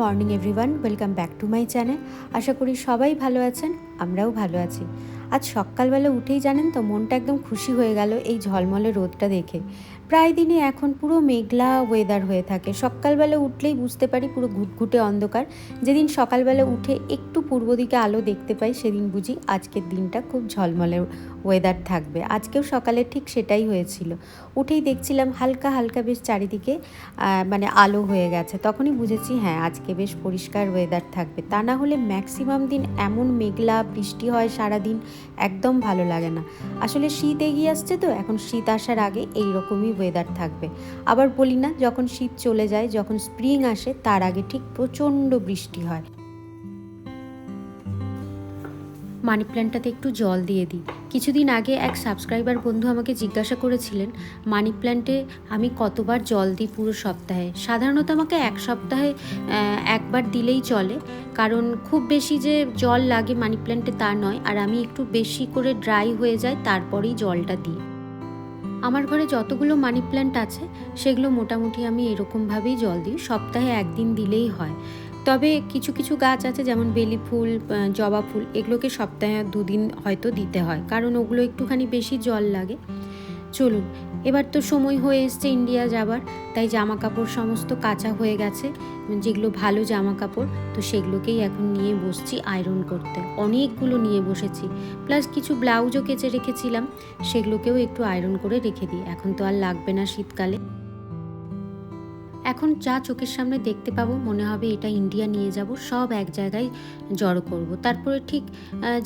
Morning everyone, welcome back to my channel. আশা করি সবাই ভালো আছেন, আমরাও ভালো আছি। আজ সকালবেলা উঠেই জানেন তো, মনটা একদম খুশি হয়ে গেল এই ঝলমলে রোদটা দেখে। প্রায় দিনই এখন পুরো মেঘলা ওয়েদার হয়ে থাকে। সকালবেলা উঠলেই বুঝতে পারি পুরো ঘুটঘুটে অন্ধকার। যেদিন সকালবেলা উঠে একটু পূর্ব দিকে আলো দেখতে পাই, সেদিন বুঝি আজকের দিনটা খুব ঝলমলে ওয়েদার থাকবে। আজকেও সকালে ঠিক সেটাই হয়েছিল। উঠেই দেখছিলাম হালকা হালকা বেশ চারিদিকে মানে আলো হয়ে গেছে। তখনই বুঝেছি হ্যাঁ আজকে বেশ পরিষ্কার ওয়েদার থাকবে। তা না হলে ম্যাক্সিমাম দিন এমন মেঘলা বৃষ্টি হয় সারা দিন একদম ভালো লাগে না। আসলে শীত এগিয়ে আসছে তো, এখন শীত আসার আগে এই রকমই ওয়েদার থাকবে। আবার বলি না, যখন শীত চলে যায়, যখন স্প্রিং আসে, তার আগে ঠিক প্রচণ্ড বৃষ্টি হয়। মানি প্ল্যান্টটাতে একটু জল দিয়ে দিই। কিছুদিন আগে এক সাবস্ক্রাইবার বন্ধু আমাকে জিজ্ঞাসা করেছিলেন মানি প্ল্যান্টে আমি কতবার জল দিই পুরো সপ্তাহে? সাধারণত আমাকে এক সপ্তাহে একবার দিলেই চলে। কারণ খুব বেশি যে জল লাগে মানি প্ল্যান্টে তা নয়, আর আমি একটু বেশি করে ড্রাই হয়ে যায় তারপরেই জলটা দিই। আমার ঘরে যতগুলো মানি প্ল্যান্ট আছে, সেগুলো মোটামুটি আমি এরকমভাবেই জল দিই। সপ্তাহে একদিন দিলেই হয়। তবে কিছু কিছু গাছ আছে যেমন বেলি ফুল জবা ফুল, এগুলোকে সপ্তাহে দুদিন হয়তো দিতে হয়, কারণ ওগুলো একটুখানি বেশি জল লাগে। চলুন, এবার তো সময় হয়ে এসছে ইন্ডিয়া যাবার, তাই জামা কাপড় সমস্ত কাঁচা হয়ে গেছে, যেগুলো ভালো জামা কাপড় তো সেগুলোকেই এখন নিয়ে বসছি আয়রন করতে। অনেকগুলো নিয়ে বসেছি, প্লাস কিছু ব্লাউজও কেচে রেখেছিলাম, সেগুলোকেও একটু আয়রন করে রেখে দিই, এখন তো আর লাগবে না শীতকালে। এখন যা চোখের সামনে দেখতে পাবো মনে হবে এটা ইন্ডিয়া নিয়ে যাব, সব এক জায়গায় জড়ো করব। তারপরে ঠিক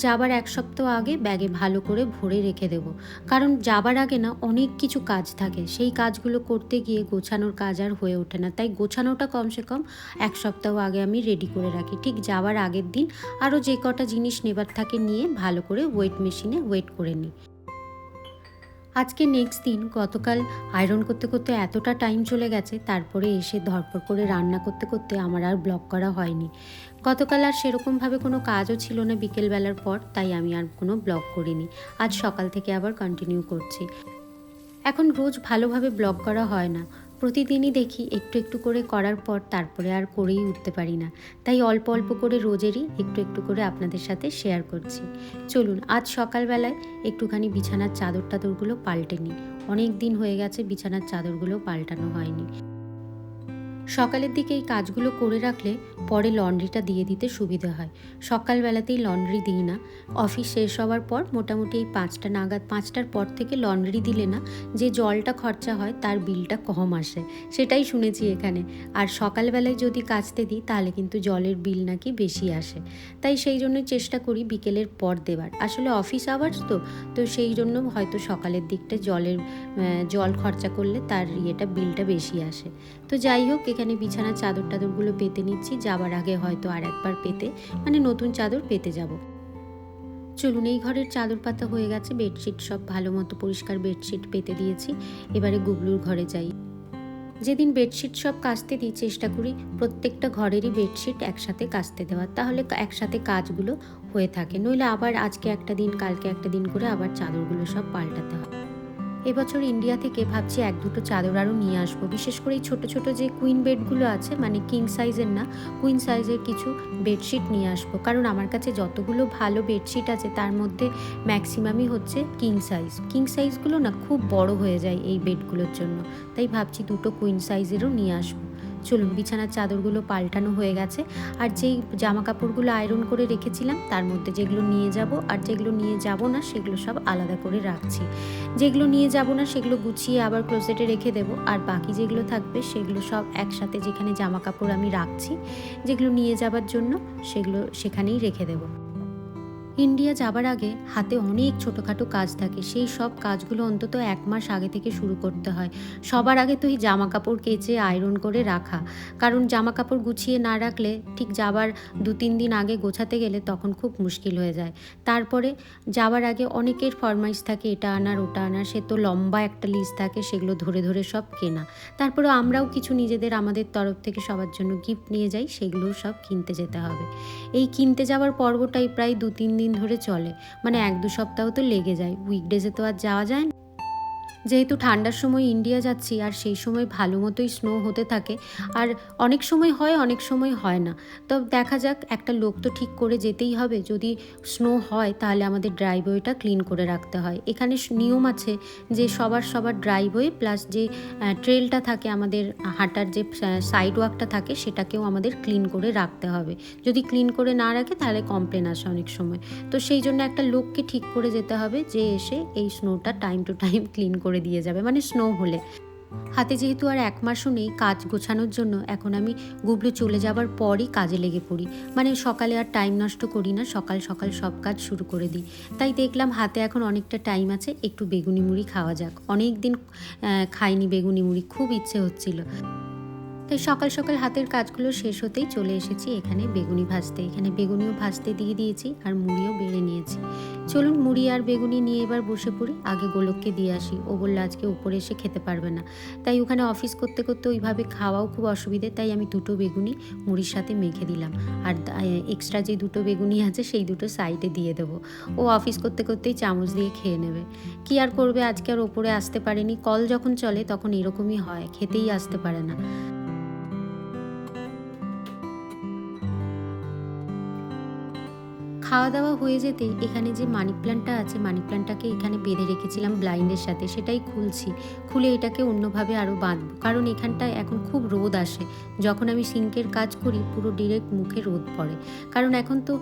যাবার এক সপ্তাহ আগে ব্যাগে ভালো করে ভরে রেখে দেব। কারণ যাবার আগে না অনেক কিছু কাজ থাকে, সেই কাজগুলো করতে গিয়ে গোছানোর কাজ আর হয়ে ওঠে না। তাই গোছানোটা কমসে কম এক সপ্তাহ আগে আমি রেডি করে রাখি। ঠিক যাওয়ার আগের দিন আরও যে কটা জিনিস নেবার থাকে নিয়ে ভালো করে ওয়েট মেশিনে ওয়েট করে নিই। আজকে নেক্সট দিন গতকাল আয়রন করতে করতে এতটা টাইম চলে গেছে, তারপরে এসে ধরপর করে রান্না করতে করতে আমার আর ব্লগ করা হয়নি। গতকাল আর সেরকমভাবে কোনো কাজও ছিল না বিকেলবেলার পর, তাই আমি আর কোনো ব্লগ করিনি। আজ সকাল থেকে আবার কন্টিনিউ করছি। এখন রোজ ভালোভাবে ব্লগ করা হয় না। প্রতিদিনই দেখি একটু একটু করে করার পর তারপরে আর করেই উঠতে পারি না। তাই অল্প অল্প করে রোজেরই একটু একটু করে আপনাদের সাথে শেয়ার করছি। চলুন, আজ সকালবেলায় একটুখানি বিছানার চাদর টাদরগুলো পাল্টে নিই। অনেক দিন হয়ে গেছে বিছানার চাদরগুলো পাল্টানো হয়নি। সকালের দিকে এই কাজগুলো করে রাখলে পরে লন্ড্রিটা দিয়ে দিতে সুবিধে হয়। সকালবেলাতেই লন্ড্রি দিই না। অফিস শেষ হওয়ার পর মোটামুটি এই পাঁচটা নাগাদ, পাঁচটার পর থেকে লন্ড্রি দিলে না যে জলটা খরচা হয় তার বিলটা কম আসে। সেটাই শুনেছি এখানে। আর সকালবেলায় যদি কাচতে দিই তাহলে কিন্তু জলের বিল নাকি বেশি আসে। তাই সেই জন্য চেষ্টা করি বিকেলের পর দেওয়ার। আসলে অফিস আওয়ার্স তো তো সেই জন্য হয়তো সকালের দিকটা জলের জল খরচা করলে তার ইয়েটা, বিলটা বেশি আসে। তো যাই হোক, এখানে বিছানার চাদর টাদরগুলো পেতে নিচ্ছি। যাবার আগে হয়তো আর একবার পেতে মানে নতুন চাদর পেতে যাব। চলুন, এই ঘরের চাদর পাতা হয়ে গেছে। বেডশিট সব ভালো মতো পরিষ্কার বেডশিট পেতে দিয়েছি। এবারে গুবলুর ঘরে যাই। যেদিন বেডশিট সব কাচতে দিই, চেষ্টা করি প্রত্যেকটা ঘরেরই বেডশিট একসাথে কাচতে দেওয়ার। তাহলে একসাথে কাজগুলো হয়ে থাকে। নইলে আবার আজকে একটা দিন, কালকে একটা দিন করে আবার চাদরগুলো সব পাল্টাতে হয়। এবছর ইন্ডিয়া থেকে ভাবছি এক দুটো চাদর আরও নিয়ে আসব। বিশেষ করে এই ছোটো ছোটো যে কুইন বেডগুলো আছে মানে কিং সাইজের না কুইন সাইজের কিছু বেডশিট নিয়ে আসব। কারণ আমার কাছে যতগুলো ভালো বেডশিট আছে, তার মধ্যে ম্যাক্সিমামই হচ্ছে কিং সাইজ কিং সাইজগুলো না খুব বড় হয়ে যায় এই বেডগুলোর জন্য। তাই ভাবছি দুটো কুইন সাইজেরও নিয়ে আসব। চলুন, বিছানার চাদরগুলো পাল্টানো হয়ে গেছে আর যেই জামা কাপড়গুলো আয়রন করে রেখেছিলাম তার মধ্যে যেগুলো নিয়ে যাব আর যেগুলো নিয়ে যাব না সেগুলো সব আলাদা করে রাখছি। যেগুলো নিয়ে যাব না সেগুলো গুছিয়ে আবার ক্লোজেটে রেখে দেব আর বাকি যেগুলো থাকবে সেগুলো সব একসাথে যেখানে জামা কাপড় আমি রাখছি, যেগুলো নিয়ে যাবার জন্য সেগুলো সেখানেই রেখে দেবো। ইন্ডিয়া যাবার আগে হাতে অনেক ছোটোখাটো কাজ থাকে। সেই সব কাজগুলো অন্তত এক মাস আগে থেকে শুরু করতে হয়। সবার আগে তো এই জামা কাপড় কেচে আয়রন করে রাখা। কারণ জামা কাপড় গুছিয়ে না রাখলে ঠিক যাবার দু তিন দিন আগে গোছাতে গেলে তখন খুব মুশকিল হয়ে যায়। তারপরে যাওয়ার আগে অনেকের ফরমাইশ থাকে, এটা আনার, ওটা আনার, সে তো লম্বা একটা লিস্ট থাকে, সেগুলো ধরে ধরে সব কেনা। তারপরে আমরাও কিছু নিজেদের, আমাদের তরফ থেকে সবার জন্য গিফট নিয়ে যাই, সেগুলোও সব কিনতে যেতে হবে। এই কিনতে যাওয়ার পর্বটাই প্রায় দু তিন দিন ধরে চলে। মানে এক দু সপ্তাহ তো লেগে যায়। উইকডেজে তো আর যাওয়া যায় না। যেহেতু ঠান্ডার সময় ইন্ডিয়া যাচ্ছি আর সেই সময় ভালো মতোই স্নো হতে থাকে, আর অনেক সময় হয়, অনেক সময় হয় না। তো দেখা যাক, একটা লোক তো ঠিক করে যেতেই হবে। যদি স্নো হয়, তাহলে আমাদের ড্রাইভওয়েটা ক্লিন করে রাখতে হয়। এখানে নিয়ম আছে যে সবার সবার ড্রাইভওয়ে প্লাস যে ট্রেলটা থাকে আমাদের হাঁটার যে সাইড ওয়াকটা থাকে, সেটাকেও আমাদের ক্লিন করে রাখতে হবে। যদি ক্লিন করে না রাখে, তাহলে কমপ্লেন আসে অনেক সময়। তো সেই জন্য একটা লোককে ঠিক করে যেতে হবে যে এসে এই স্নোটা টাইম টু টাইম ক্লিন করে দিয়ে যাবে মানে স্নো হলে। হাতে যেহেতু আর এক মাসও নেই কাজ গোছানোর জন্য, এখন আমি গুবলু চলে যাবার পরই কাজে লেগে পড়ি। মানে সকালে আর টাইম নষ্ট করি না, সকাল সকাল সব কাজ শুরু করে দিই। তাই দেখলাম হাতে এখন অনেকটা টাইম আছে, একটু বেগুনি মুড়ি খাওয়া যাক। অনেক দিন খাইনি বেগুনি মুড়ি, খুব ইচ্ছে হচ্ছিল। তাই সকাল সকাল হাতের কাজগুলো শেষ হতেই চলে এসেছি এখানে বেগুনি ভাজতে। এখানে বেগুনিও ভাজতে দিয়ে দিয়েছি আর মুড়িও বেড়ে নিয়েছি। চলুন মুড়ি আর বেগুনি নিয়ে এবার বসে পড়ি, আগে গোলককে দিয়ে আসি। ও বলল, আজকে উপরে এসে খেতে পারবে না। তাই ওখানে অফিস করতে করতে ওইভাবে খাওয়াও খুব অসুবিধে, তাই আমি দুটো বেগুনি মুড়ির সাথে মেখে দিলাম। আর এক্সট্রা যে দুটো বেগুনি আছে সেই দুটো সাইডে দিয়ে দেবো। ও অফিস করতে করতেই চামচ দিয়ে খেয়ে নেবে। কি আর করবে, আজকে আর ওপরে আসতে পারেনি। কল যখন চলে তখন এরকমই হয়, খেতেই আসতে পারে না। খাওয়া দাওয়া হয়ে যেতেই এখানে যে মানি প্ল্যান্টটা আছে, মানি প্ল্যান্টটাকে এখানে বেঁধে রেখেছিলাম ব্লাইন্ডের সাথে, সেটাই খুলছি। খুলে এটাকে অন্যভাবে আরও বাঁধবো। কারণ এখানটায় এখন খুব রোদ আসে। যখন আমি সিঙ্কের কাজ করি, পুরো ডিরেক্ট মুখে রোদ পড়ে। কারণ এখন তো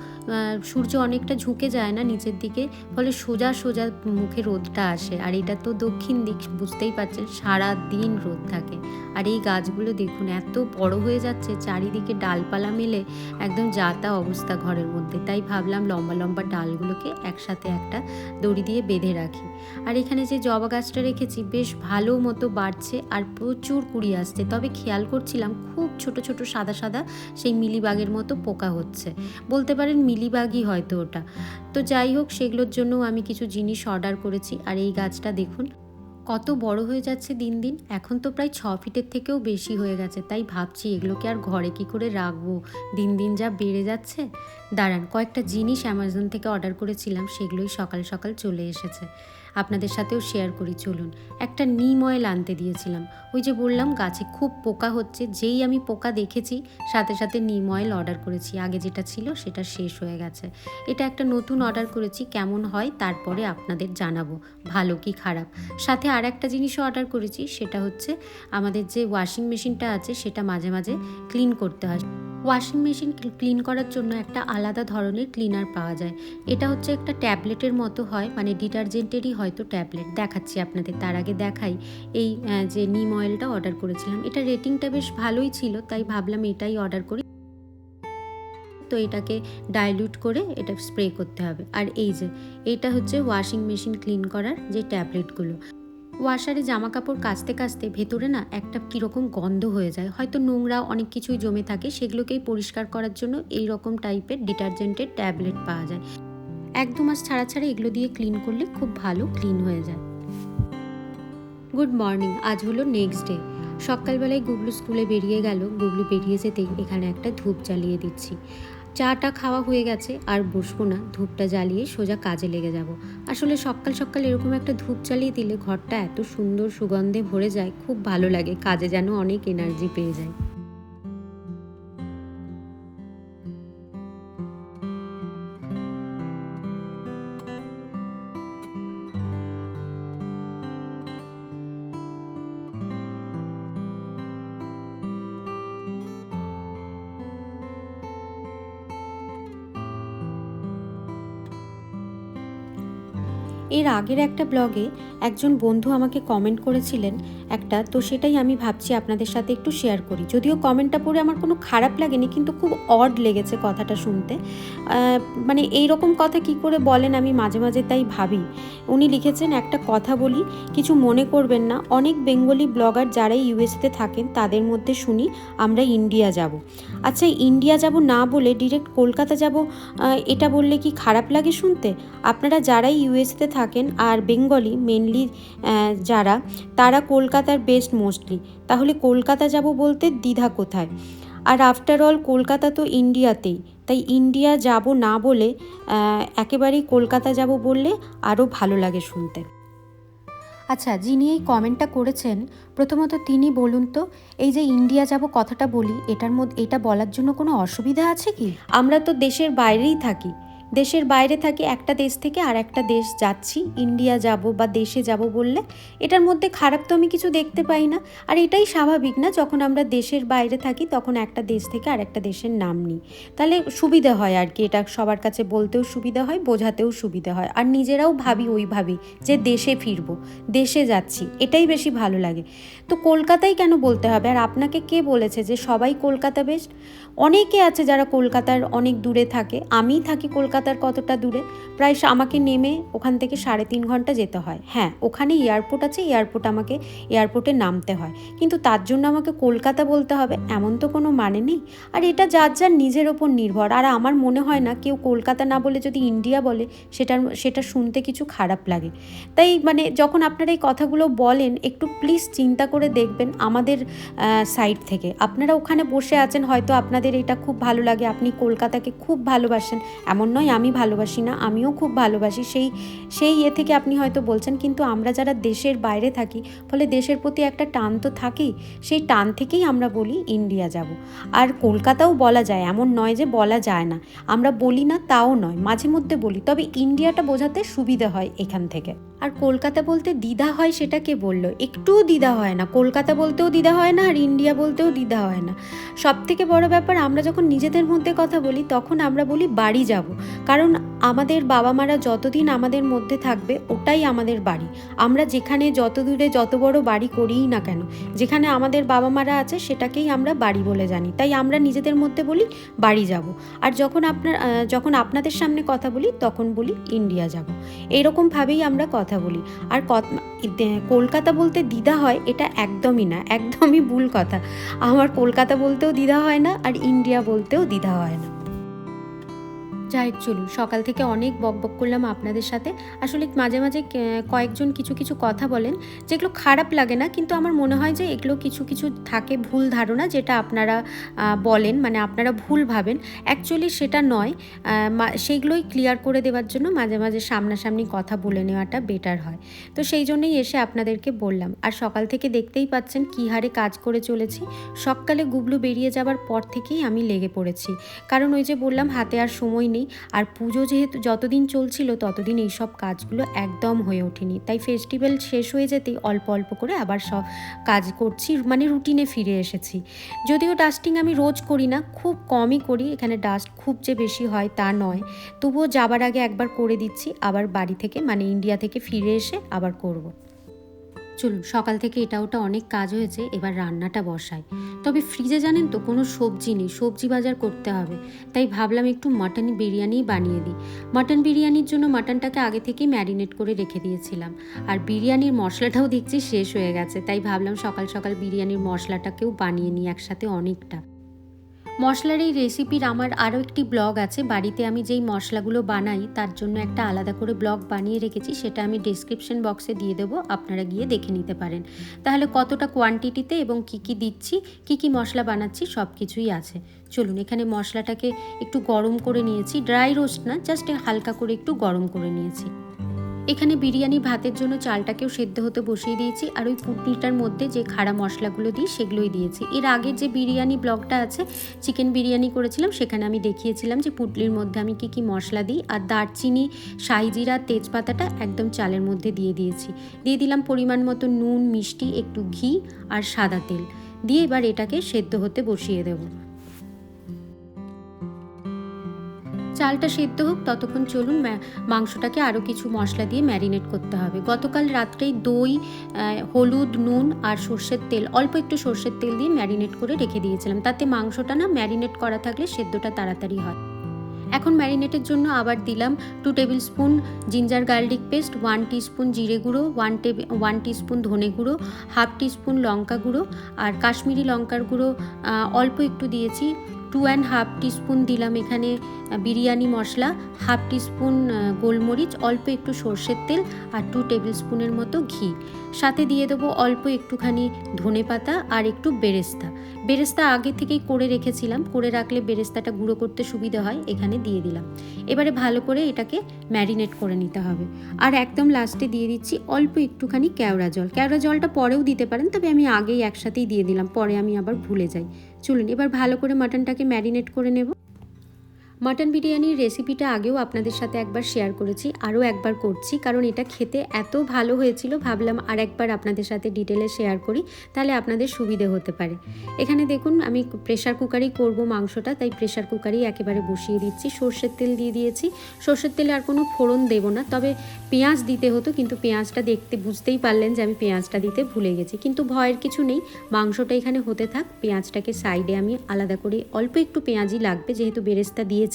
সূর্য অনেকটা ঝুঁকে যায় না নিচের দিকে, ফলে সোজা সোজা মুখে রোদটা আসে। আর এটা তো দক্ষিণ দিক, বুঝতেই পারছেন সারা দিন রোদ থাকে। আর এই গাছগুলো দেখুন, এত বড় হয়ে যাচ্ছে, চারিদিকে ডালপালা মেলে একদম যাতা অবস্থা ঘরের মধ্যে। তাই ভাবলাম লম্বা লম্বা ডালগুলোকে একসাথে একটা দড়ি দিয়ে বেঁধে রাখি। আর এখানে যে জবা গাছটা রেখেছি, বেশ ভালো মতো বাড়ছে আর প্রচুর কুড়ি আসছে। তবে খেয়াল করছিলাম খুব ছোট ছোট সাদা সাদা সেই মিলিবাগের মতো পোকা হচ্ছে। বলতে পারেন মিলিবাগই হয়তো ওটা। তো যাই হোক, সেগুলোর জন্য আমি কিছু জিনিস অর্ডার করেছি। আর এই গাছটা দেখুন, কত বড় হয়ে যাচ্ছে দিন দিন। এখন তো প্রায় ছ ফিটের থেকেও বেশি হয়ে গেছে। তাই ভাবছি এগুলোকে আর ঘরে কি করে রাখব? দিন দিন যা বেড়ে যাচ্ছে। দাঁড়ান, কয়েকটা জিনিস অ্যামাজন থেকে অর্ডার করেছিলাম, সেগুলোই সকাল সকাল চলে এসেছে। আপনাদের সাথেও শেয়ার করি, চলুন। একটা নিম অয়েল আনতে দিয়েছিলাম। ওই যে বললাম, গাছে খুব পোকা হচ্ছে, যেই আমি পোকা দেখেছি, সাথে সাথে নিম অয়েল অর্ডার করেছি। আগে যেটা ছিল, সেটা শেষ হয়ে গেছে। এটা একটা নতুন অর্ডার করেছি, কেমন হয় তারপরে আপনাদের জানাব, ভালো কি খারাপ। সাথে আর একটা জিনিসও অর্ডার করেছি, সেটা হচ্ছে আমাদের যে ওয়াশিং মেশিনটা আছে, সেটা মাঝে মাঝে ক্লিন করতে হয়। ওয়াশিং মেশিন ক্লিন করার জন্য একটা আলাদা ধরনের ক্লিনার পাওয়া যায়। এটা হচ্ছে একটা ট্যাবলেটের মতো হয় মানে ডিটারজেন্টেরই হয়তো ট্যাবলেট। দেখাচ্ছি আপনাদের, তার আগে দেখাই এই যে নিম অয়েলটা অর্ডার করেছিলাম। এটা রেটিংটা বেশ ভালোই ছিল, তাই ভাবলাম এটাই অর্ডার করি। তো এটাকে ডাইলিউট করে এটা স্প্রে করতে হবে। আর এই যে, এটা হচ্ছে ওয়াশিং মেশিন ক্লিন করার যে ট্যাবলেটগুলো। ওয়াশারে জামা কাপড় কাচতে কাচতে ভেতরে না একটা কীরকম গন্ধ হয়ে যায়। হয়তো নোংরা অনেক কিছুই জমে থাকে, সেগুলোকেই পরিষ্কার করার জন্য এই রকম টাইপের ডিটারজেন্টের ট্যাবলেট পাওয়া যায়। এক দু মাস ছাড়া ছাড়া এগুলো দিয়ে ক্লিন করলে খুব ভালো ক্লিন হয়ে যায়। গুড মর্নিং, আজ হলো নেক্সট ডে। সকালবেলায় গুবলু স্কুলে বেরিয়ে গেল। গুবলু বেরিয়ে যেতেই এখানে একটা ধূপ জ্বালিয়ে দিচ্ছি। চাটা খাওয়া হয়ে গেছে, আর বসবো না। ধূপটা জ্বালিয়ে সোজা কাজে লেগে যাব। আসলে সকাল সকাল এরকম একটা ধূপ জ্বালিয়ে দিলে ঘরটা এত সুন্দর সুগন্ধে ভরে যায়, খুব ভালো লাগে। কাজে যেন অনেক এনার্জি পেয়ে যায়। আগের একটা ব্লগে একজন বন্ধু আমাকে কমেন্ট করেছিলেন একটা, তো সেটাই আমি ভাবছি আপনাদের সাথে একটু শেয়ার করি। যদিও কমেন্টটা পড়ে আমার কোনো খারাপ লাগেনি, কিন্তু খুব অড লেগেছে কথাটা শুনতে। মানে এই রকম কথা কি করে বলেন আমি মাঝে মাঝে তাই ভাবি। উনি লিখেছেন, একটা কথা বলি, কিছু মনে করবেন না। অনেক বেঙ্গলি ব্লগার যারাই ইউএসএতে থাকেন, তাদের মধ্যে শুনি, আমরা ইন্ডিয়া যাব। আচ্ছা ইন্ডিয়া যাব না বলে ডিরেক্ট কলকাতা যাব এটা বললে কি খারাপ লাগে শুনতে? আপনারা যারাই ইউএসএতে থাকেন আর বেঙ্গলি মেনলি যারা, তারা কলকাতার বেস্ট মোস্টলি তাহলে কলকাতা যাব বলতে দ্বিধা কোথায়? আর আফটার অল কলকাতা তো ইন্ডিয়াতেই তাই ইন্ডিয়া যাব না বলে একেবারেই কলকাতা যাব বললে আরও ভালো লাগে শুনতে। আচ্ছা যিনি এই কমেন্টটা করেছেন, প্রথমত তিনি বলুন তো, এই যে ইন্ডিয়া যাব কথাটা বলি, এটার মধ্যে, এটা বলার জন্য কোনো অসুবিধা আছে কি? আমরা তো দেশের বাইরেই থাকি। দেশের বাইরে থাকি, একটা দেশ থেকে আর একটা দেশ যাচ্ছি ইন্ডিয়া যাব বা দেশে যাব বললে এটার মধ্যে খারাপ তো আমি কিছু দেখতে পাই না। আর এটাই স্বাভাবিক না, যখন আমরা দেশের বাইরে থাকি তখন একটা দেশ থেকে আর একটা দেশের নাম নিই। তাহলে সুবিধা হয় আর কি, এটা সবার কাছে বলতেও সুবিধা হয়, বোঝাতেও সুবিধা হয়। আর নিজেরাও ভাবি ওইভাবেই যে দেশে ফিরবো, দেশে যাচ্ছি, এটাই বেশি ভালো লাগে। তো কলকাতাই কেন বলতে হবে? আর আপনাকে কে বলেছে যে সবাই কলকাতা বেস্ট অনেকে আছে যারা কলকাতার অনেক দূরে থাকে। আমিই থাকি কলকাতার কতটা দূরে? প্রায় আমাকে নেমে ওখান থেকে সাড়ে তিন ঘণ্টা যেতে হয়। হ্যাঁ ওখানে এয়ারপোর্ট আছে, এয়ারপোর্ট আমাকে, এয়ারপোর্টে নামতে হয়। কিন্তু তার জন্য আমাকে কলকাতা বলতে হবে, এমন তো কোনো মানে নেই। আর এটা যার যার নিজের ওপর নির্ভর। আর আমার মনে হয় না কেউ কলকাতা না বলে যদি ইন্ডিয়া বলে, সেটার, সেটা শুনতে কিছু খারাপ লাগে। তাই মানে যখন আপনারা এই কথাগুলো বলেন, একটু প্লিজ চিন্তা করে দেখবেন আমাদের সাইড থেকে। আপনারা ওখানে বসে আছেন, হয়তো আপনাদের এটা খুব ভালো লাগে। আপনি কলকাতাকে খুব ভালোবাসেন। এমন নয় আমি ভালোবাসি না, আমিও খুব ভালোবাসি। সেই সেই ইয়ে থেকে আপনি হয়তো বলছেন, কিন্তু আমরা যারা দেশের বাইরে থাকি, ফলে দেশের প্রতি একটা টান তো থাকেই। সেই টান থেকেই আমরা বলি ইন্ডিয়া যাব। আর কলকাতাও বলা যায়, এমন নয় যে বলা যায় না। আমরা বলি না, তাও নয়। মাঝে মধ্যে বলি, তবে ইন্ডিয়াটা বোঝাতে সুবিধা হয় এখান থেকে। আর কলকাতা বলতে দ্বিধা হয় সেটা কে বলল? একটুও দ্বিধা হয় না। কলকাতা বলতেও দ্বিধা হয় না আর ইন্ডিয়া বলতেও দ্বিধা হয় না। সব থেকে বড় ব্যাপার, আমরা যখন নিজেদের মধ্যে কথা বলি, তখন আমরা বলি বাড়ি যাব। কারণ আমাদের বাবা মারা যতদিন আমাদের মধ্যে থাকবে, ওটাই আমাদের বাড়ি। আমরা যেখানে যত দূরে যত বড় বাড়ি করিই না কেন, যেখানে আমাদের বাবা মারা আছে, সেটাকেই আমরা বাড়ি বলে জানি। তাই আমরা নিজেদের মধ্যে বলি বাড়ি যাব। আর যখন আপনার যখন আপনাদের সামনে কথা বলি, তখন বলি ইন্ডিয়া যাব। এরকমভাবেই আমরা কথা বলি। আর কলকাতা বলতে দ্বিধা হয় এটা একদমই না, একদমই ভুল কথা। আমার কলকাতা বলতেও দ্বিধা হয় না আর ইন্ডিয়া বলতেও দ্বিধা হয় না। যাই চলুন, সকাল থেকে অনেক বক বক করলাম আপনাদের সাথে। আসলে মাঝে মাঝে কয়েকজন কিছু কিছু কথা বলেন, যেগুলো খারাপ লাগে না, কিন্তু আমার মনে হয় যে এগুলো কিছু কিছু থাকে ভুল ধারণা যেটা আপনারা বলেন মানে আপনারা ভুল ভাবেন। অ্যাকচুয়ালি সেটা নয় সেইগুলোই ক্লিয়ার করে দেওয়ার জন্য মাঝে মাঝে সামনাসামনি কথা বলে নেওয়াটা বেটার হয়। তো সেই জন্যই এসে আপনাদেরকে বললাম, আর সকাল থেকে দেখতেই পাচ্ছেন কী হারে কাজ করে চলেছি। সকালে গুবলু বেরিয়ে যাবার পর থেকেই আমি লেগে পড়েছি। কারণ ওই যে বললাম, হাতে আর সময় নেই। আর পুজো যেহেতু যতদিন চলছিল ততদিন এই সব কাজগুলো একদম হয়ে ওঠেনি। তাই ফেস্টিভ্যাল শেষ হয়ে যেতেই অল্প অল্প করে আবার সব কাজ করছি মানে রুটিনে ফিরে এসেছি। যদিও ডাস্টিং আমি রোজ করি না, খুব কমই করি। এখানে ডাস্ট খুব যে বেশি হয় তা নয়। তবুও যাবার আগে একবার করে দিচ্ছি, আবার বাড়ি থেকে মানে ইন্ডিয়া থেকে ফিরে এসে আবার করব। চলুন, সকাল থেকে এটা ওটা অনেক কাজ হয়েছে, এবার রান্নাটা বসাই। তবে ফ্রিজে জানেন তো, কোনো সবজি নেই, সবজি বাজার করতে হবে। তাই ভাবলাম একটু মাটন বিরিয়ানি বানিয়ে দিই। মাটন বিরিয়ানির জন্য মাটনটাকে আগে থেকেই ম্যারিনেট করে রেখে দিয়েছিলাম। আর বিরিয়ানির মশলাটাও দেখছি শেষ হয়ে গেছে, তাই ভাবলাম সকাল সকাল বিরিয়ানির মশলাটাকেও বানিয়ে নিই একসাথে অনেকটা। মশলার এই রেসিপির আমার আরও একটি ব্লগ আছে। বাড়িতে আমি যেই মশলাগুলো বানাই, তার জন্য একটা আলাদা করে ব্লগ বানিয়ে রেখেছি। সেটা আমি ডিসক্রিপশন বক্সে দিয়ে দেবো, আপনারা গিয়ে দেখে নিতে পারেন। তাহলে কতটা কোয়ান্টিটিতে এবং কি কি দিচ্ছি, কি কি মশলা বানাচ্ছি সব কিছুই আছে। চলুন, এখানে মশলাটাকে একটু গরম করে নিয়েছি। ড্রাই রোস্ট না জাস্ট হালকা করে একটু গরম করে নিয়েছি। এখানে বিরিয়ানি, ভাতের জন্য চালটাকেও সেদ্ধ হতে বসিয়ে দিয়েছি আর ওই পুটলিটার মধ্যে যে খাড়া মশলাগুলো দিই সেগুলোই দিয়েছি। এর আগের যে বিরিয়ানি ব্লগটা আছে, চিকেন বিরিয়ানি করেছিলাম, সেখানে আমি দেখিয়েছিলাম যে পুটলির মধ্যে আমি কি কি মশলা দিই আর দারচিনি শাহিজিরা তেজপাতাটা একদম চালের মধ্যে দিয়ে দিয়েছি। দিয়ে দিলাম পরিমাণ মতো নুন, মিষ্টি, একটু ঘি আর সাদা তেল। দিয়ে এবার এটাকে সেদ্ধ হতে বসিয়ে দেবো। চালটা সেদ্ধ হোক, ততক্ষণ চলুন মাংসটাকে আরও কিছু মশলা দিয়ে ম্যারিনেট করতে হবে। গতকাল রাত্রেই দই হলুদ, নুন আর সর্ষের তেল, অল্প একটু সর্ষের তেল দিয়ে ম্যারিনেট করে রেখে দিয়েছিলাম। তাতে মাংসটা না ম্যারিনেট করা থাকলে সেদ্ধটা তাড়াতাড়ি হয়। এখন ম্যারিনেটের জন্য আবার দিলাম two tablespoon ginger garlic paste one teaspoon জিরে গুঁড়ো ওয়ান টেবিল ওয়ান টিস্পুন ধনে গুঁড়ো হাফ টিস্পুন লঙ্কা গুঁড়ো আর কাশ্মীরি লঙ্কার গুঁড়ো অল্প একটু দিয়েছি। টু অ্যান্ড হাফ টিস্পুন দিলাম এখানে বিরিয়ানি মশলা হাফ টিস্পুন গোলমরিচ, অল্প একটু সর্ষের তেল আর টু টেবিল স্পুনের মতো ঘি। সাথে দিয়ে দেবো অল্প একটুখানি ধনে পাতা আর একটু বেরেস্তা। বেরেস্তা আগে থেকেই করে রেখেছিলাম, করে রাখলে বেরেস্তাটা গুঁড়ো করতে সুবিধা হয়, এখানে দিয়ে দিলাম। এবারে ভালো করে এটাকে ম্যারিনেট করে নিতে হবে। আর একদম লাস্টে দিয়ে দিচ্ছি অল্প একটুখানি কেওড়া জল। কেওড়া জলটা পরেও দিতে পারেন, তবে আমি আগেই একসাথেই দিয়ে দিলাম, পরে আমি আবার ভুলে যাই। চলুন এবার ভালো করে মাটনটাকে ম্যারিনেট করে নেব। মাটন বিরিয়ানির রেসিপিটা আগেও আপনাদের সাথে একবার শেয়ার করেছি, আরও একবার করছি, কারণ এটা খেতে এত ভালো হয়েছিল, ভাবলাম আর একবার আপনাদের সাথে ডিটেলে শেয়ার করি, তাহলে আপনাদের সুবিধে হতে পারে। এখানে দেখুন, আমি প্রেশার কুকারেই করব মাংসটা, তাই প্রেশার কুকারেই একেবারে বসিয়ে দিচ্ছি, সর্ষের তেল দিয়ে দিয়েছি, সর্ষের তেলে আর কোনো ফোড়ন দেবো না, তবে পেঁয়াজ দিতে হতো, কিন্তু পেঁয়াজটা দেখতে বুঝতেই পারলেন যে আমি পেঁয়াজটা দিতে ভুলে গেছি, কিন্তু ভয়ের কিছু নেই, মাংসটা এখানে হতে থাক, পেঁয়াজটাকে সাইডে আমি আলাদা করে অল্প একটু পেঁয়াজই লাগবে, যেহেতু বেরেস্তা দিয়েছি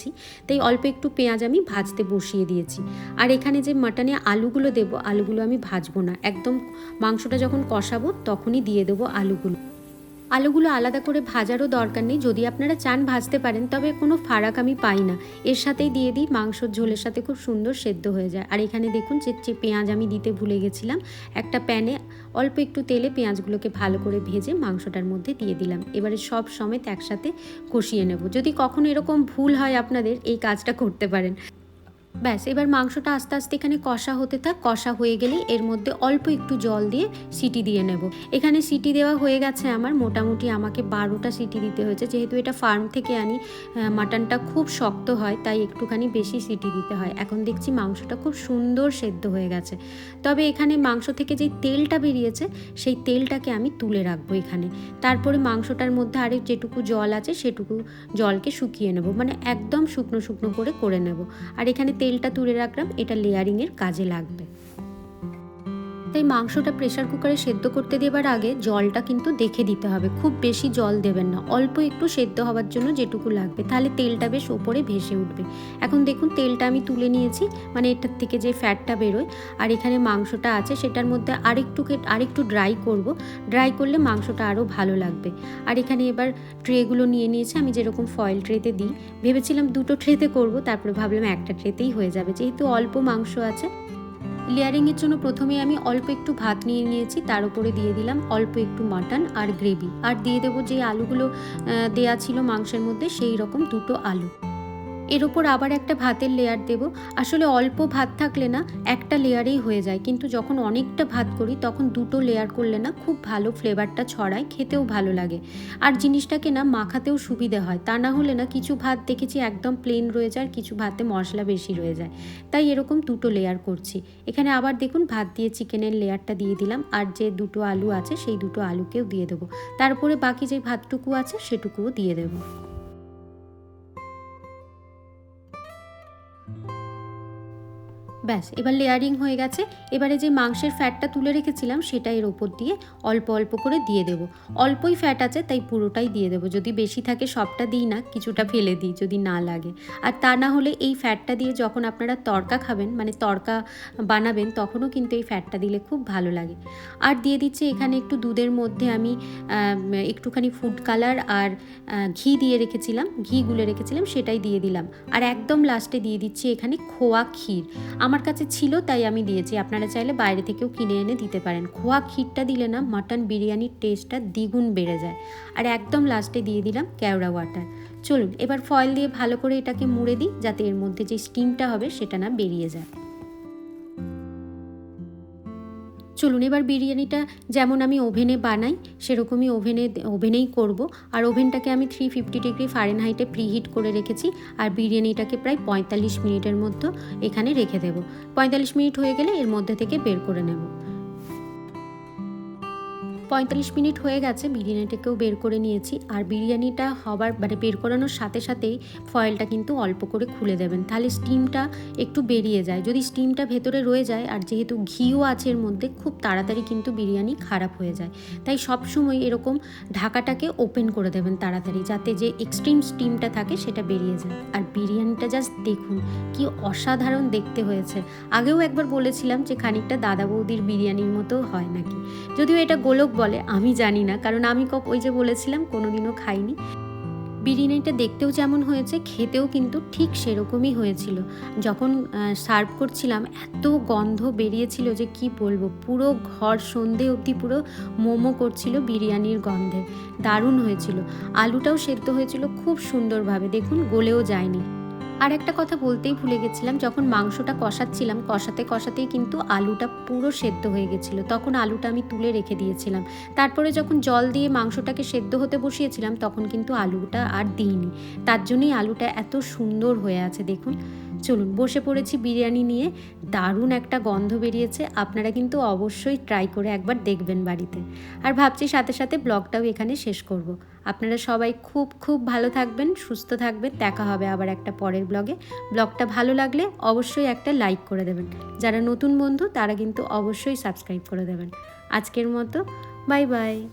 তাই অল্প একটু পেঁয়াজ আমি ভাজতে বসিয়ে দিয়েছি। আর এখানে যে মাটনে আলুগুলো দেবো, আলুগুলো আমি ভাজবো না। একদম মাংসটা যখন কষাবো, তখনই দিয়ে দেবো আলুগুলো। আলুগুলো আলাদা করে ভাজারও দরকার নেই। যদি আপনারা চান ভাজতে পারেন, তবে কোনো ফারাক আমি পাই না। এর সাথেই দিয়ে দিই, মাংসর ঝোলের সাথে খুব সুন্দর সেদ্ধ হয়ে যায়। আর এখানে দেখুন যে যে পেঁয়াজ আমি দিতে ভুলে গেছিলাম, একটা প্যানে অল্প একটু তেলে পেঁয়াজগুলোকে ভালো করে ভেজে মাংসটার মধ্যে দিয়ে দিলাম। এবারে সব সমেত একসাথে কষিয়ে নেব। যদি কখনো এরকম ভুল হয় আপনাদের, এই কাজটা করতে পারেন। ব্যাস, এবার মাংসটা আস্তে আস্তে এখানে কষা হতে থাক। কষা হয়ে গেলেই এর মধ্যে অল্প একটু জল দিয়ে সিটি দিয়ে নেব। এখানে সিটি দেওয়া হয়ে গেছে আমার। মোটামুটি আমাকে বারোটা সিটি দিতে হয়েছে। যেহেতু এটা ফার্ম থেকে আনি মাটনটা খুব শক্ত হয়, তাই একটুখানি বেশি সিটি দিতে হয়। এখন দেখছি মাংসটা খুব সুন্দর সেদ্ধ হয়ে গেছে। তবে এখানে মাংস থেকে যেই তেলটা বেরিয়েছে, সেই তেলটাকে আমি তুলে রাখব এখানে। তারপরে মাংসটার মধ্যে আরেক যেটুকু জল আছে, সেটুকু জলকে শুকিয়ে নেব। মানে একদম শুকনো শুকনো করে করে নেব। আর এখানে তেলটা তুলে রাখলাম এটা লেয়ারিংয়ের কাজে লাগবে। তাই মাংসটা প্রেশার কুকারে সেদ্ধ করতে দেবার আগে জলটা কিন্তু দেখে দিতে হবে। খুব বেশি জল দেবেন না। অল্প একটু সেদ্ধ হওয়ার জন্য যেটুকু লাগবে। তাহলে তেলটা বেশ ওপরে ভেসে উঠবে। এখন দেখুন, তেলটা আমি তুলে নিয়েছি। মানে এটার থেকে যে ফ্যাটটা বেরোয় আর এখানে মাংসটা আছে, সেটার মধ্যে আরেকটুকে আরেকটু ড্রাই করব। ড্রাই করলে মাংসটা আরও ভালো লাগবে। আর এখানে এবার ট্রেগুলো নিয়ে নিয়েছি। আমি যেরকম ফয়েল ট্রেতে দিই। ভেবেছিলাম দুটো ট্রেতে করব, তারপরে ভাবলাম একটা ট্রেতেই হয়ে যাবে। যেহেতু অল্প মাংস আছে লেয়ারিংয়ের জন্য প্রথমে আমি অল্প একটু ভাত নিয়ে নিয়েছি, তার উপরে দিয়ে দিলাম অল্প একটু মাটন আর গ্রেভি। আর দিয়ে দেবো যে আলুগুলো দেয়া ছিল মাংসের মধ্যে, সেই রকম দুটো আলু। এর ওপর আবার একটা ভাতের লেয়ার দেব। আসলে অল্প ভাত থাকলে না একটা লেয়ারেই হয়ে যায়। কিন্তু যখন অনেকটা ভাত করি, তখন দুটো লেয়ার করলে না খুব ভালো ফ্লেভারটা ছড়ায়, খেতেও ভালো লাগে। আর জিনিসটাকে না মাখাতেও সুবিধে হয়। তা না হলে না কিছু ভাত দেখেছি একদম প্লেন রয়ে যায়, আর কিছু ভাতে মশলা বেশি রয়ে যায়। তাই এরকম দুটো লেয়ার করছি। এখানে আবার দেখুন ভাত দিয়ে চিকেনের লেয়ারটা দিয়ে দিলাম। আর যে দুটো আলু আছে, সেই দুটো আলুকেও দিয়ে দেবো। তারপরে বাকি যে ভাতটুকু আছে, সেটুকুও দিয়ে দেবো। ব্যাস, এবার লেয়ারিং হয়ে গেছে। এবারে যে মাংসের ফ্যাটটা তুলে রেখেছিলাম, সেটা এর ওপর দিয়ে অল্প অল্প করে দিয়ে দেব। অল্পই ফ্যাট আছে, তাই পুরোটাই দিয়ে দেবো। যদি বেশি থাকে, সবটা দিই না, কিছুটা ফেলে দিই, যদি না লাগে। আর তা না হলে এই ফ্যাটটা দিয়ে যখন আপনারা তড়কা খাবেন মানে তড়কা বানাবেন, তখনও কিন্তু এই ফ্যাটটা দিলে খুব ভালো লাগে। আর দিয়ে দিচ্ছি এখানে একটু দুধের মধ্যে আমি একটুখানি ফুড কালার আর ঘি দিয়ে রেখেছিলাম। ঘি গুলে রেখেছিলাম, সেটাই দিয়ে দিলাম। আর একদম লাস্টে দিয়ে দিচ্ছি এখানে খোয়া ক্ষীর। আমার কাছে ছিল, তাই আমি দিয়েছি। আপনারা চাইলে বাইরে থেকেও কিনে এনে দিতে পারেন। খোয়া ক্ষীরটা দিলে না মাটন বিরিয়ানির টেস্টটা দ্বিগুণ বেড়ে যায়। আর একদম লাস্টে দিয়ে দিলাম কেওড়া ওয়াটার। চলুন, এবার ফয়েল দিয়ে ভালো করে এটাকে মুড়ে দিই, যাতে এর মধ্যে যে স্টিমটা হবে সেটা না বেরিয়ে যায়। চলুন এবার বিরিয়ানিটা যেমন আমি ওভেনে বানাই, সেরকমই ওভেনে ওভেনেই করব। আর ওভেনটাকে আমি থ্রি ফিফটি ডিগ্রি ফারেনহাইটে প্রিহিট করে রেখেছি। আর বিরিয়ানিটাকে প্রায় পঁয়তাল্লিশ মিনিটের মধ্যে এখানে রেখে দেবো। পঁয়তাল্লিশ মিনিট হয়ে গেলে এর মধ্যে থেকে বের করে নেব। পঁয়তাল্লিশ মিনিট হয়ে গেছে, বিরিয়ানিটাকেও বের করে নিয়েছি। আর বিরিয়ানিটা হবার মানে বের করানোর সাথে সাথেই ফয়েলটা কিন্তু অল্প করে খুলে দেবেন। তাহলে স্টিমটা একটু বেরিয়ে যায়। যদি স্টিমটা ভেতরে রয়ে যায়, আর যেহেতু ঘিও আছে এর মধ্যে, খুব তাড়াতাড়ি কিন্তু বিরিয়ানি খারাপ হয়ে যায়। তাই সব সময় এরকম ঢাকাটাকে ওপেন করে দেবেন তাড়াতাড়ি, যাতে যে এক্সট্রিম স্টিমটা থাকে সেটা বেরিয়ে যায়। আর বিরিয়ানিটা জাস্ট দেখুন, কি অসাধারণ দেখতে হয়েছে। আগেও একবার বলেছিলাম যে খানিকটা দাদা বৌদির বিরিয়ানির মতো হয় নাকি। যদিও এটা গোলক বলে, আমি জানি না, কারণ আমি কক ওই যে বলেছিলাম, কোনোদিনও খাইনি। বিরিয়ানিটা দেখতেও যেমন হয়েছে, খেতেও কিন্তু ঠিক সেরকমই হয়েছিল। যখন সার্ভ করছিলাম, এত গন্ধ বেরিয়েছিল যে কি বলব, পুরো ঘর সন্ধে অবধি পুরো মোমো করছিল বিরিয়ানির গন্ধে। দারুণ হয়েছিল। আলুটাও সেদ্ধ হয়েছিল খুব সুন্দরভাবে, দেখুন, গলেও যায়নি। আর একটা কথা বলতেই ভুলে গেছিলাম, যখন মাংসটা কষাচ্ছিলাম, কষাতে কষাতেই কিন্তু আলুটা পুরো সেদ্ধ হয়ে গেছিল। তখন আলুটা আমি তুলে রেখে দিয়েছিলাম। তারপরে যখন জল দিয়ে মাংসটাকে সেদ্ধ হতে বসিয়েছিলাম, তখন কিন্তু আলুটা আর দিইনি। তার জন্যই আলুটা এত সুন্দর হয়ে আছে, দেখুন। চলুন, বসে পড়েছি বিরিয়ানি নিয়ে। দারুণ একটা গন্ধ বেরিয়েছে। আপনারা কিন্তু অবশ্যই ট্রাই করে একবার দেখবেন বাড়িতে। আর ভাবছি সাথে সাথে ব্লগটাও এখানে শেষ করব। আপনারা সবাই খুব খুব ভালো থাকবেন, সুস্থ থাকবেন। দেখা হবে আবার একটা পরের ব্লগে। ব্লগটা ভালো লাগলে অবশ্যই একটা লাইক করে দেবেন। যারা নতুন বন্ধু, তারা কিন্তু অবশ্যই সাবস্ক্রাইব করে দেবেন। আজকের মতো, বাই বাই।